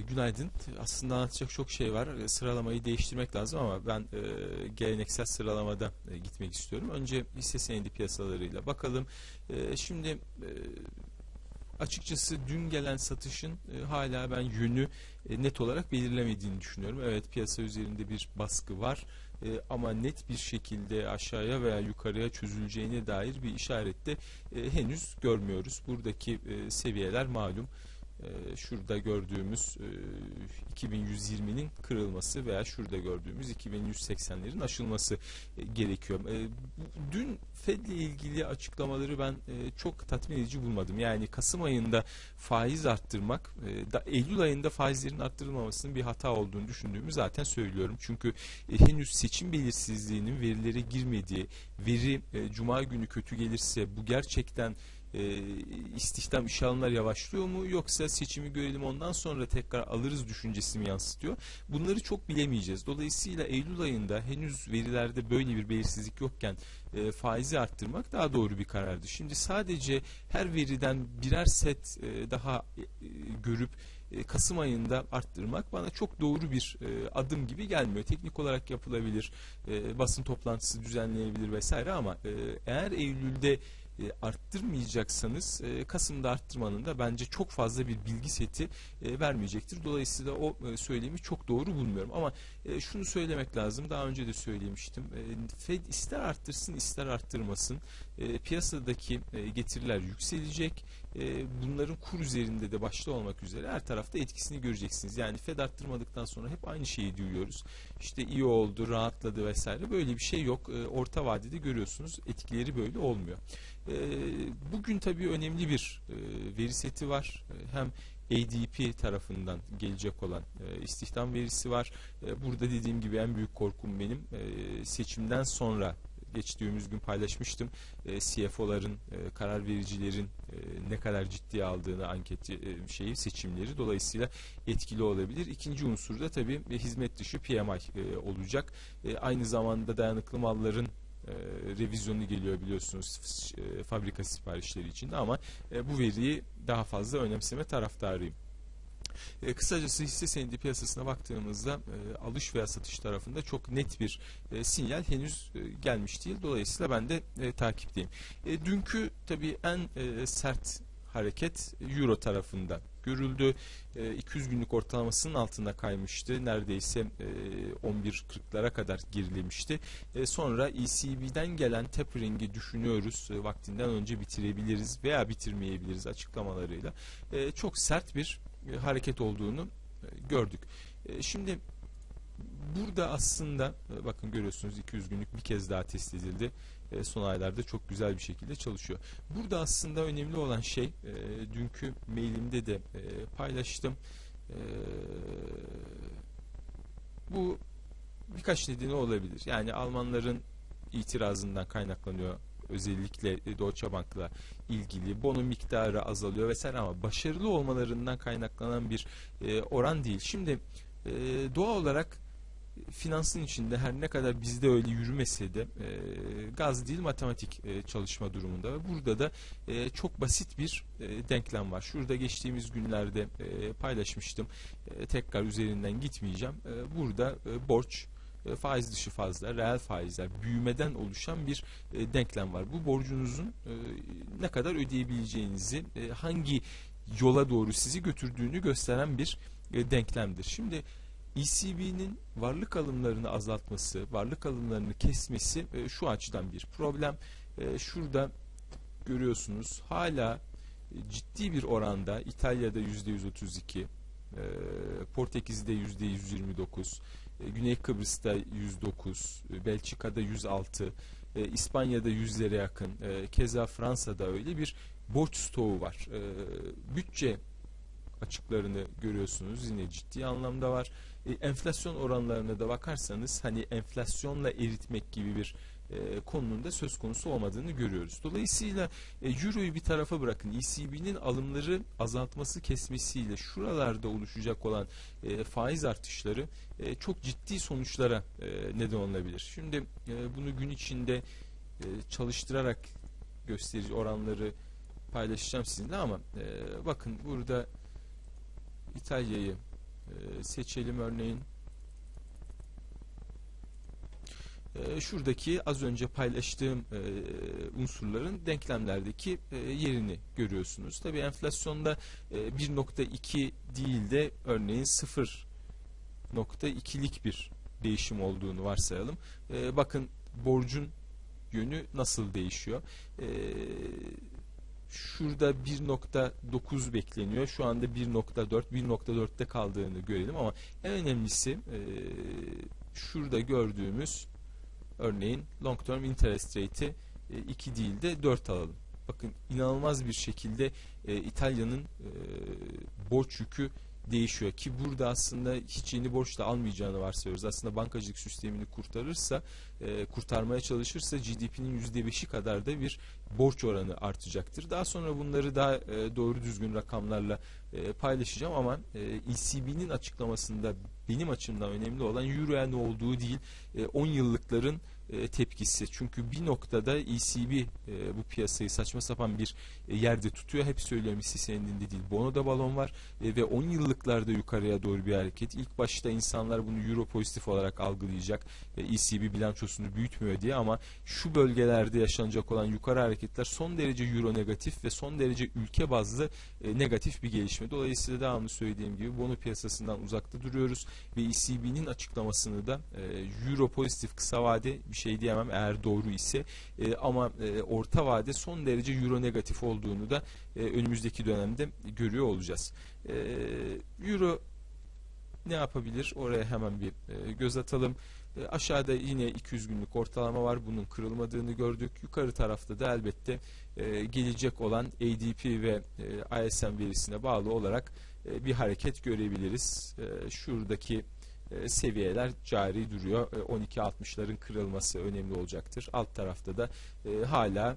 günaydın. Aslında anlatacak çok şey var. E, Sıralamayı değiştirmek lazım ama ben e, geleneksel sıralamada e, gitmek istiyorum. Önce hisse senedi piyasalarıyla bakalım. E, şimdi e, açıkçası dün gelen satışın e, hala ben yönü e, net olarak belirlemediğini düşünüyorum. Evet piyasa üzerinde bir baskı var e, ama net bir şekilde aşağıya veya yukarıya çözüleceğine dair bir işaret de e, henüz görmüyoruz. Buradaki e, seviyeler malum. Ee, şurada gördüğümüz e, 2120'nin kırılması veya şurada gördüğümüz 2180'lerin aşılması e, gerekiyor. E, dün Fed ile ilgili açıklamaları ben e, çok tatmin edici bulmadım. Yani Kasım ayında faiz arttırmak, e, Eylül ayında faizlerin arttırılmamasının bir hata olduğunu düşündüğümü zaten söylüyorum. Çünkü e, henüz seçim belirsizliğinin verilere girmediği, veri e, Cuma günü kötü gelirse bu gerçekten e, istihdam işe alımlar yavaşlıyor mu yoksa seçimi görelim ondan sonra tekrar alırız düşüncesi mi yansıtıyor? Bunları çok bilemeyeceğiz. Dolayısıyla Eylül ayında henüz verilerde böyle bir belirsizlik yokken e, faizi arttırmak daha doğru bir karardı. Şimdi sadece her veriden birer set e, daha e, görüp e, Kasım ayında arttırmak bana çok doğru bir e, adım gibi gelmiyor. Teknik olarak yapılabilir, e, basın toplantısı düzenleyebilir vesaire ama e, eğer Eylül'de e, arttırmayacaksanız e, Kasım'da arttırmanın da bence çok fazla bir bilgi seti e, vermeyecektir. Dolayısıyla o söylemi çok doğru bulmuyorum. Ama şunu söylemek lazım. Daha önce de söylemiştim. Fed ister arttırsın ister arttırmasın. Piyasadaki getiriler yükselecek. E, bunların kur üzerinde de başta olmak üzere her tarafta etkisini göreceksiniz. Yani Fed arttırmadıktan sonra hep aynı şeyi duyuyoruz. İşte iyi oldu, rahatladı vesaire. Böyle bir şey yok. E, orta vadede görüyorsunuz etkileri böyle olmuyor. E, bugün tabii önemli bir e, veri seti var. Hem ADP tarafından gelecek olan e, istihdam verisi var. Burada dediğim gibi en büyük korkum benim seçimden sonra geçtiğimiz gün paylaşmıştım. E, CFO'ların, e, karar vericilerin e, ne kadar ciddiye aldığını anket e, şeyi seçimleri dolayısıyla etkili olabilir. İkinci unsur da tabii e, hizmet dışı PMI olacak. Aynı zamanda dayanıklı malların revizyonu geliyor biliyorsunuz fabrika siparişleri içinde ama bu veriyi daha fazla önemseme taraftarıyım. E, kısacası hisse senedi piyasasına baktığımızda e, alış veya satış tarafında çok net bir e, sinyal henüz e, gelmiş değil. Dolayısıyla ben de e, takipteyim. E, dünkü tabii en e, sert hareket Euro tarafından görüldü. E, 200 günlük ortalamasının altında kaymıştı. Neredeyse e, 11.40'lara kadar gerilemişti. E, sonra ECB'den gelen tapering'i düşünüyoruz. E, vaktinden önce bitirebiliriz veya bitirmeyebiliriz açıklamalarıyla. E, çok sert bir e, hareket olduğunu e, gördük. E, şimdi burada aslında bakın görüyorsunuz 200 günlük bir kez daha test edildi. Son aylarda çok güzel bir şekilde çalışıyor. Burada aslında önemli olan şey dünkü mailimde de paylaştım. Bu birkaç nedeni olabilir. Yani Almanların itirazından kaynaklanıyor özellikle e, Deutsche Bank'la ilgili bono miktarı azalıyor vesaire ama başarılı olmalarından kaynaklanan bir e, oran değil. Şimdi e, doğal olarak finansın içinde her ne kadar bizde öyle yürümese de e, gaz değil matematik e, çalışma durumunda burada da e, çok basit bir e, denklem var. Şurada geçtiğimiz günlerde e, paylaşmıştım. E, tekrar üzerinden gitmeyeceğim. E, burada e, borç faiz dışı fazla, reel faizler, büyümeden oluşan bir e, denklem var. Bu borcunuzun e, ne kadar ödeyebileceğinizi, hangi yola doğru sizi götürdüğünü gösteren bir denklemdir. Şimdi ECB'nin varlık alımlarını azaltması, varlık alımlarını kesmesi şu açıdan bir problem. Şurada görüyorsunuz hala ciddi bir oranda İtalya'da %132, Portekiz'de %129, e, Güney Kıbrıs'ta 109, e, Belçika'da 106, e, İspanya'da 100'lere yakın, keza Fransa'da öyle bir borç stoğu var. Bütçe açıklarını görüyorsunuz yine ciddi anlamda var. Enflasyon oranlarına da bakarsanız hani enflasyonla eritmek gibi bir e, konunun da söz konusu olmadığını görüyoruz. Dolayısıyla e, Euro'yu bir tarafa bırakın. ECB'nin alımları azaltması kesmesiyle şuralarda oluşacak olan e, faiz artışları e, çok ciddi sonuçlara neden olabilir. Şimdi bunu gün içinde çalıştırarak gösterici oranları paylaşacağım sizinle ama bakın burada İtalya'yı seçelim örneğin. E, şuradaki az önce paylaştığım e, unsurların denklemlerdeki e, yerini görüyorsunuz. Tabi enflasyonda e, 1.2 değil de örneğin 0.2'lik bir değişim olduğunu varsayalım. E, bakın borcun yönü nasıl değişiyor? E, şurada 1.9 bekleniyor. Şu anda 1.4, 1.4'te kaldığını görelim ama en önemlisi e, şurada gördüğümüz örneğin long term interest rate'i e, 2 değil de 4 alalım. Bakın inanılmaz bir şekilde e, İtalya'nın e, borç yükü değişiyor ki burada aslında hiç yeni borç da almayacağını varsayıyoruz. Aslında bankacılık sistemini kurtarırsa, e, kurtarmaya çalışırsa GDP'nin %5'i kadar da bir borç oranı artacaktır. Daha sonra bunları daha e, doğru düzgün rakamlarla e, paylaşacağım ama e, ECB'nin açıklamasında benim açımdan önemli olan Euro'ya ne olduğu değil, e, 10 yıllıkların e, tepkisi. Çünkü bir noktada ECB e, bu piyasayı saçma sapan bir e, yerde tutuyor. Hep söylüyorum senedinde değil. Bono'da balon var ve 10 yıllıklarda yukarıya doğru bir hareket. İlk başta insanlar bunu Euro pozitif olarak algılayacak. ECB bilançosunu büyütmüyor diye ama şu bölgelerde yaşanacak olan yukarı hareketler son derece Euro negatif ve son derece ülke bazlı negatif bir gelişme. Dolayısıyla devamlı söylediğim gibi bono piyasasından uzakta duruyoruz ve ECB'nin açıklamasını da e, Euro pozitif kısa vade bir şey diyemem eğer doğru ise e, ama e, orta vade son derece euro negatif olduğunu da e, önümüzdeki dönemde görüyor olacağız. E, euro ne yapabilir? Oraya hemen bir e, göz atalım. E, aşağıda yine 200 günlük ortalama var. Bunun kırılmadığını gördük. Yukarı tarafta da elbette e, gelecek olan ADP ve e, ISM verisine bağlı olarak e, bir hareket görebiliriz. E, şuradaki e, seviyeler cari duruyor. E, 12.60'ların kırılması önemli olacaktır. Alt tarafta da e, hala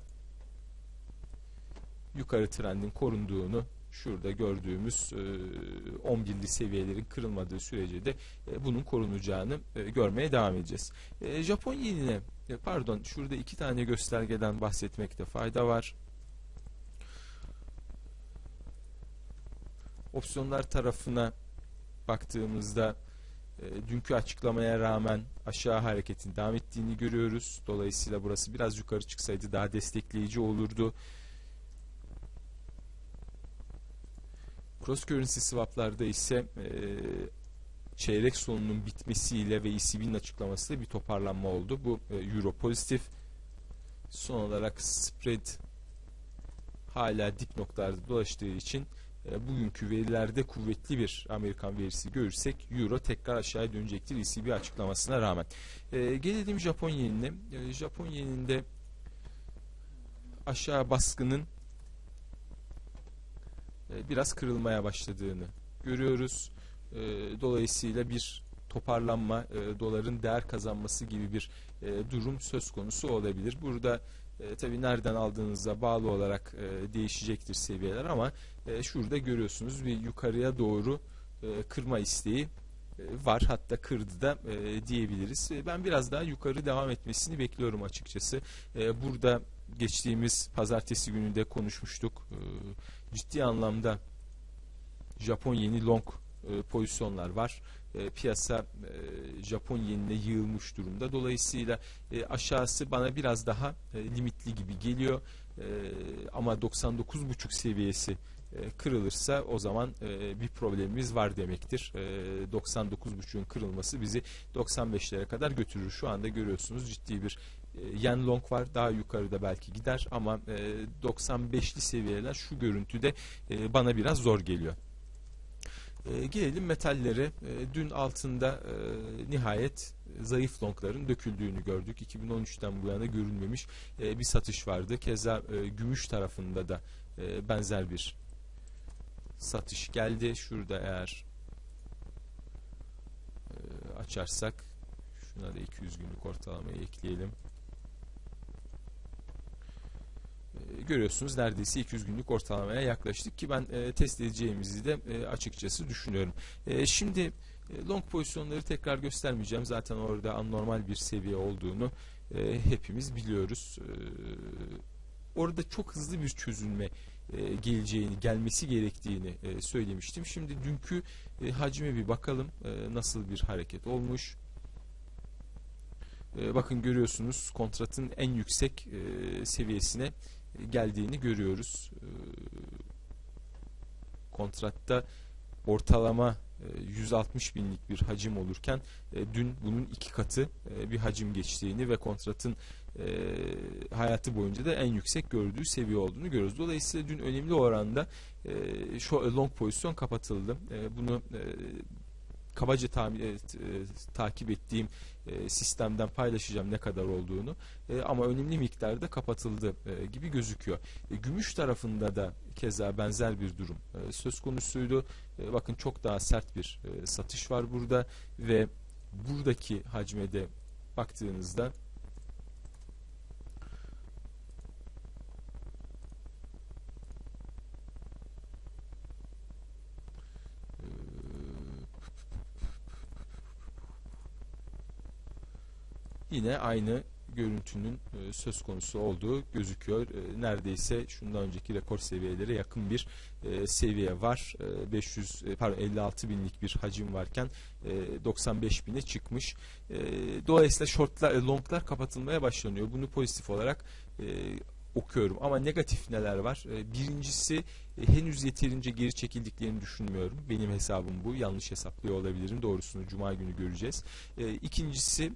yukarı trendin korunduğunu şurada gördüğümüz e, 11'li seviyelerin kırılmadığı sürece de e, bunun korunacağını görmeye devam edeceğiz. E, Japon yenine pardon şurada iki tane göstergeden bahsetmekte fayda var. Opsiyonlar tarafına baktığımızda e, dünkü açıklamaya rağmen aşağı hareketin devam ettiğini görüyoruz. Dolayısıyla burası biraz yukarı çıksaydı daha destekleyici olurdu. Cross currency swaplarda ise e, çeyrek sonunun bitmesiyle ve ECB'nin açıklamasıyla bir toparlanma oldu. Bu e, euro pozitif. Son olarak spread hala dip noktalarda dolaştığı için bugünkü verilerde kuvvetli bir Amerikan verisi görürsek Euro tekrar aşağıya dönecektir ECB açıklamasına rağmen. E, gelelim Japon yenine. E, Japon yeninde aşağı baskının e, biraz kırılmaya başladığını görüyoruz. E, dolayısıyla bir toparlanma, e, doların değer kazanması gibi bir e, durum söz konusu olabilir. Burada e, tabii nereden aldığınıza bağlı olarak e, değişecektir seviyeler ama e, şurada görüyorsunuz bir yukarıya doğru e, kırma isteği e, var hatta kırdı da e, diyebiliriz. E, ben biraz daha yukarı devam etmesini bekliyorum açıkçası. E, burada geçtiğimiz pazartesi günü de konuşmuştuk. E, ciddi anlamda Japon yeni long e, pozisyonlar var. E, piyasa e, Japon yenine yığılmış durumda. Dolayısıyla aşağısı bana biraz daha limitli gibi geliyor. Ama 99.5 seviyesi kırılırsa o zaman bir problemimiz var demektir. E, 99.5'ün kırılması bizi 95'lere kadar götürür. Şu anda görüyorsunuz ciddi bir yen long var. Daha yukarıda belki gider ama e, 95'li seviyeler şu görüntüde bana biraz zor geliyor. E, gelelim metallere. E, dün altında e, nihayet zayıf longların döküldüğünü gördük. 2013'ten bu yana görülmemiş e, bir satış vardı. Keza e, gümüş tarafında da e, benzer bir satış geldi. Şurada eğer açarsak şuna da 200 günlük ortalamayı ekleyelim. Görüyorsunuz neredeyse 200 günlük ortalamaya yaklaştık ki ben e, test edeceğimizi de e, açıkçası düşünüyorum. E, şimdi e, long pozisyonları tekrar göstermeyeceğim. Zaten orada anormal bir seviye olduğunu e, hepimiz biliyoruz. E, orada çok hızlı bir çözülme e, geleceğini, gelmesi gerektiğini e, söylemiştim. Şimdi dünkü e, hacme bir bakalım e, nasıl bir hareket olmuş. E, bakın görüyorsunuz kontratın en yüksek e, seviyesine geldiğini görüyoruz. E, kontratta ortalama 160 binlik bir hacim olurken dün bunun iki katı bir hacim geçtiğini ve kontratın hayatı boyunca da en yüksek gördüğü seviye olduğunu görüyoruz. Dolayısıyla dün önemli oranda şu long pozisyon kapatıldı. Bunu kabaca ta, e, e, takip ettiğim e, sistemden paylaşacağım ne kadar olduğunu e, ama önemli miktarda kapatıldı e, gibi gözüküyor. E, gümüş tarafında da keza benzer bir durum e, söz konusuydu. E, bakın çok daha sert bir e, satış var burada ve buradaki hacmede baktığınızda yine aynı görüntünün e, söz konusu olduğu gözüküyor. E, neredeyse şundan önceki rekor seviyelere yakın bir e, seviye var. 500 pardon 56 binlik bir hacim varken 95 bine çıkmış. Dolayısıyla shortlar, longlar kapatılmaya başlanıyor. Bunu pozitif olarak okuyorum. Ama negatif neler var? Birincisi henüz yeterince geri çekildiklerini düşünmüyorum. Benim hesabım bu. Yanlış hesaplıyor olabilirim. Doğrusunu Cuma günü göreceğiz. İkincisi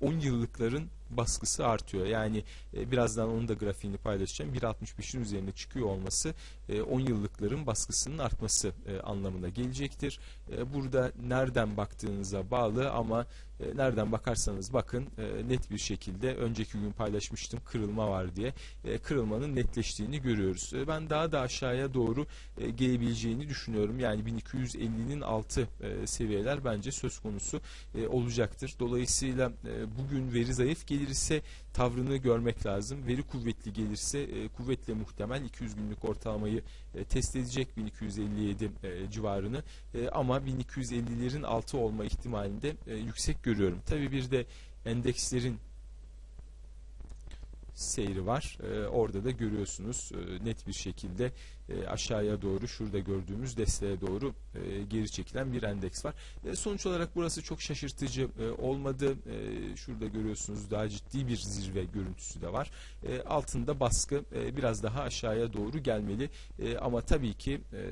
10 yıllıkların baskısı artıyor. Yani e, birazdan onun da grafiğini paylaşacağım. 1.65'in üzerine çıkıyor olması e, 10 yıllıkların baskısının artması e, anlamına gelecektir. E, burada nereden baktığınıza bağlı ama e, nereden bakarsanız bakın e, net bir şekilde önceki gün paylaşmıştım kırılma var diye. E, kırılmanın netleştiğini görüyoruz. Ben daha da aşağıya doğru gelebileceğini düşünüyorum. Yani 1250'nin altı seviyeler bence söz konusu olacaktır. Dolayısıyla bugün veri zayıf gelirse tavrını görmek lazım. Veri kuvvetli gelirse kuvvetle muhtemel 200 günlük ortalamayı test edecek 1257 e, civarını ama 1250'lerin altı olma ihtimalinde yüksek görüyorum. Tabi bir de endekslerin seyri var. E, orada da görüyorsunuz e, net bir şekilde e, aşağıya doğru şurada gördüğümüz desteğe doğru e, geri çekilen bir endeks var. E, sonuç olarak burası çok şaşırtıcı e, olmadı. E, şurada görüyorsunuz daha ciddi bir zirve görüntüsü de var. E, altında baskı e, biraz daha aşağıya doğru gelmeli. E, ama tabii ki e,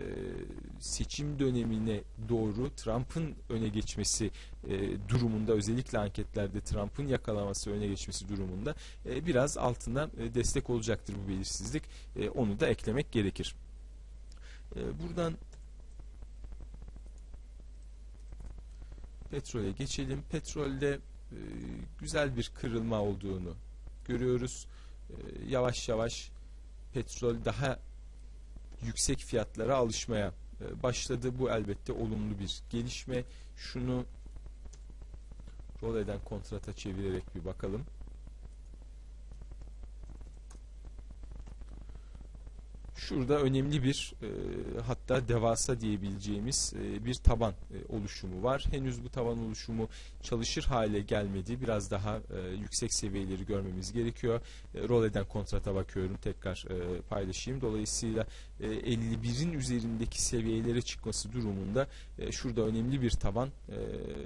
seçim dönemine doğru Trump'ın öne geçmesi e, durumunda özellikle anketlerde Trump'ın yakalaması öne geçmesi durumunda e, biraz altına e, destek olacaktır bu belirsizlik. E, onu da eklemek gerekir. E, buradan petrole geçelim. Petrolde e, güzel bir kırılma olduğunu görüyoruz. E, yavaş yavaş petrol daha yüksek fiyatlara alışmaya e, başladı. Bu elbette olumlu bir gelişme. Şunu rol eden kontrata çevirerek bir bakalım. Şurada önemli bir e, hatta devasa diyebileceğimiz e, bir taban e, oluşumu var. Henüz bu taban oluşumu çalışır hale gelmedi. Biraz daha e, yüksek seviyeleri görmemiz gerekiyor. E, rol eden kontrata bakıyorum. Tekrar e, paylaşayım. Dolayısıyla e, 51'in üzerindeki seviyelere çıkması durumunda e, şurada önemli bir taban e,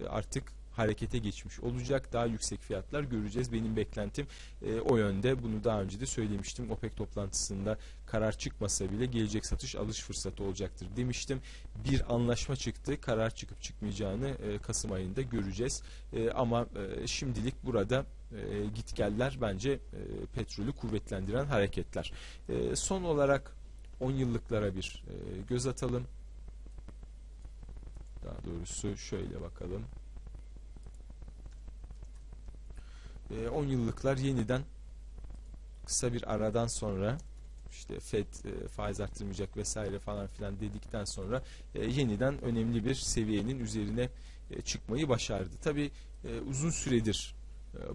artık harekete geçmiş olacak. Daha yüksek fiyatlar göreceğiz. Benim beklentim e, o yönde. Bunu daha önce de söylemiştim. OPEC toplantısında karar çıkmasa bile gelecek satış alış fırsatı olacaktır demiştim. Bir anlaşma çıktı. Karar çıkıp çıkmayacağını e, Kasım ayında göreceğiz. E, ama e, şimdilik burada e, gitgeller bence e, petrolü kuvvetlendiren hareketler. E, son olarak 10 yıllıklara bir e, göz atalım. Daha doğrusu şöyle bakalım. 10 ee, yıllıklar yeniden kısa bir aradan sonra işte FED e, faiz arttırmayacak vesaire falan filan dedikten sonra e, yeniden önemli bir seviyenin üzerine e, çıkmayı başardı. Tabi uzun süredir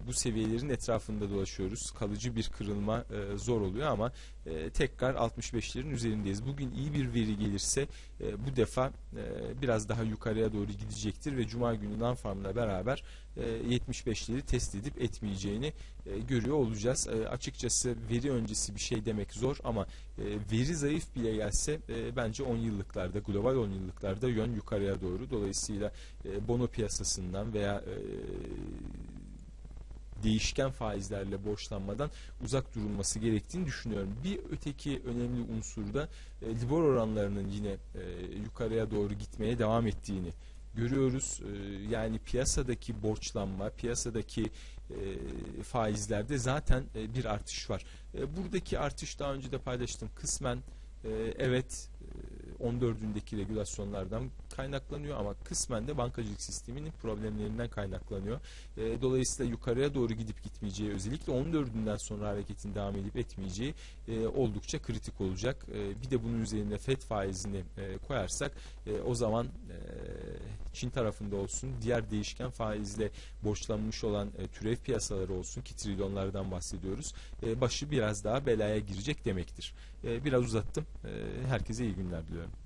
bu seviyelerin etrafında dolaşıyoruz. Kalıcı bir kırılma e, zor oluyor ama e, tekrar 65'lerin üzerindeyiz. Bugün iyi bir veri gelirse e, bu defa biraz daha yukarıya doğru gidecektir ve Cuma günü Nanfarm'la beraber e, 75'leri test edip etmeyeceğini görüyor olacağız. Açıkçası veri öncesi bir şey demek zor ama veri zayıf bile gelse bence 10 yıllıklarda, global 10 yıllıklarda yön yukarıya doğru. Dolayısıyla bono piyasasından veya değişken faizlerle borçlanmadan uzak durulması gerektiğini düşünüyorum. Bir öteki önemli unsur da e, libor oranlarının yine e, yukarıya doğru gitmeye devam ettiğini görüyoruz. E, yani piyasadaki borçlanma, piyasadaki e, faizlerde zaten e, bir artış var. Buradaki artış daha önce de paylaştım. Kısmen evet e, 14'ündeki regülasyonlardan kaynaklanıyor ama kısmen de bankacılık sisteminin problemlerinden kaynaklanıyor. E, dolayısıyla yukarıya doğru gidip gitmeyeceği özellikle 14'ünden sonra hareketin devam edip etmeyeceği e, oldukça kritik olacak. E, bir de bunun üzerine FED faizini e, koyarsak e, o zaman e, Çin tarafında olsun diğer değişken faizle borçlanmış olan e, türev piyasaları olsun ki trilyonlardan bahsediyoruz. E, başı biraz daha belaya girecek demektir. E, biraz uzattım. E, herkese iyi günler diliyorum.